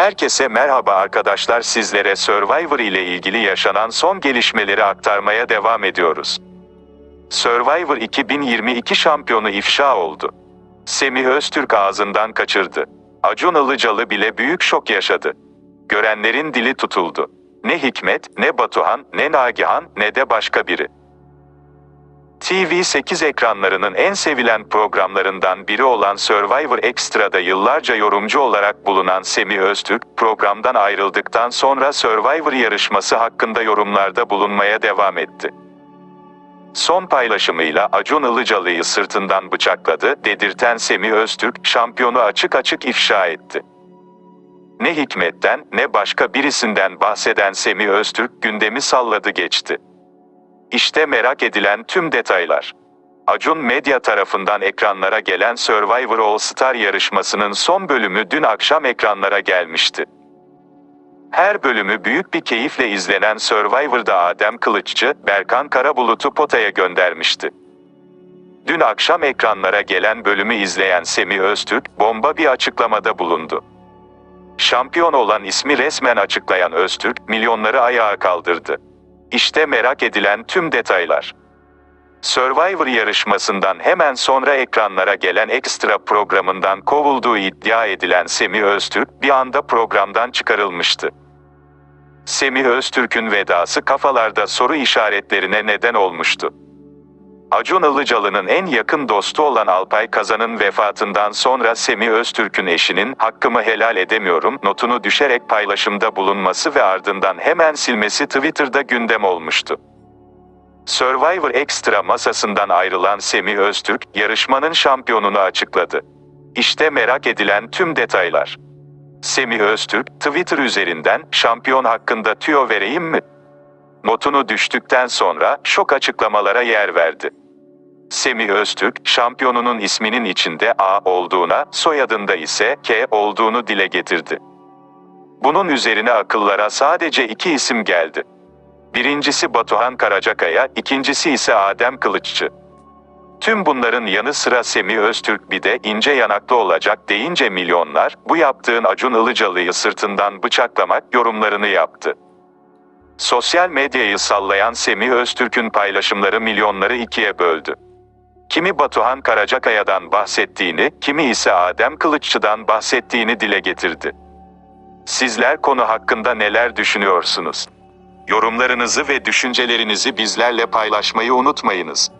Herkese merhaba arkadaşlar sizlere Survivor ile ilgili yaşanan son gelişmeleri aktarmaya devam ediyoruz. Survivor 2022 şampiyonu ifşa oldu. Semih Öztürk ağzından kaçırdı. Acun Ilıcalı bile büyük şok yaşadı. Görenlerin dili tutuldu. Ne Hikmet, ne Batuhan, ne Nagihan, ne de başka biri. TV8 ekranlarının en sevilen programlarından biri olan Survivor Extra'da yıllarca yorumcu olarak bulunan Semih Öztürk, programdan ayrıldıktan sonra Survivor yarışması hakkında yorumlarda bulunmaya devam etti. Son paylaşımıyla Acun Ilıcalı'yı sırtından bıçakladı, dedirten Semih Öztürk, şampiyonu açık açık ifşa etti. Ne Hikmet'ten, ne başka birisinden bahseden Semih Öztürk gündemi salladı geçti. İşte merak edilen tüm detaylar. Acun Medya tarafından ekranlara gelen Survivor All Star yarışmasının son bölümü dün akşam ekranlara gelmişti. Her bölümü büyük bir keyifle izlenen Survivor'da Adem Kılıççı, Berkan Karabulut'u potaya göndermişti. Dün akşam ekranlara gelen bölümü izleyen Semih Öztürk, bomba bir açıklamada bulundu. Şampiyon olan ismi resmen açıklayan Öztürk, milyonları ayağa kaldırdı. İşte merak edilen tüm detaylar. Survivor yarışmasından hemen sonra ekranlara gelen ekstra programından kovulduğu iddia edilen Semih Öztürk bir anda programdan çıkarılmıştı. Semih Öztürk'ün vedası kafalarda soru işaretlerine neden olmuştu. Acun Ilıcalı'nın en yakın dostu olan Alpay Kazan'ın vefatından sonra Semih Öztürk'ün eşinin hakkımı helal edemiyorum notunu düşerek paylaşımda bulunması ve ardından hemen silmesi Twitter'da gündem olmuştu. Survivor Extra masasından ayrılan Semih Öztürk, yarışmanın şampiyonunu açıkladı. İşte merak edilen tüm detaylar. Semih Öztürk, Twitter üzerinden şampiyon hakkında tüyo vereyim mi? Notunu düştükten sonra şok açıklamalara yer verdi. Semih Öztürk, şampiyonunun isminin içinde A olduğuna, soyadında ise K olduğunu dile getirdi. Bunun üzerine akıllara sadece iki isim geldi. Birincisi Batuhan Karacakaya, ikincisi ise Adem Kılıççı. Tüm bunların yanı sıra Semih Öztürk bir de ince yanaklı olacak deyince milyonlar, bu yaptığın Acun Ilıcalı'yı sırtından bıçaklamak yorumlarını yaptı. Sosyal medyayı sallayan Semih Öztürk'ün paylaşımları milyonları ikiye böldü. Kimi Batuhan Karacakaya'dan bahsettiğini, kimi ise Adem Kılıççı'dan bahsettiğini dile getirdi. Sizler konu hakkında neler düşünüyorsunuz? Yorumlarınızı ve düşüncelerinizi bizlerle paylaşmayı unutmayınız.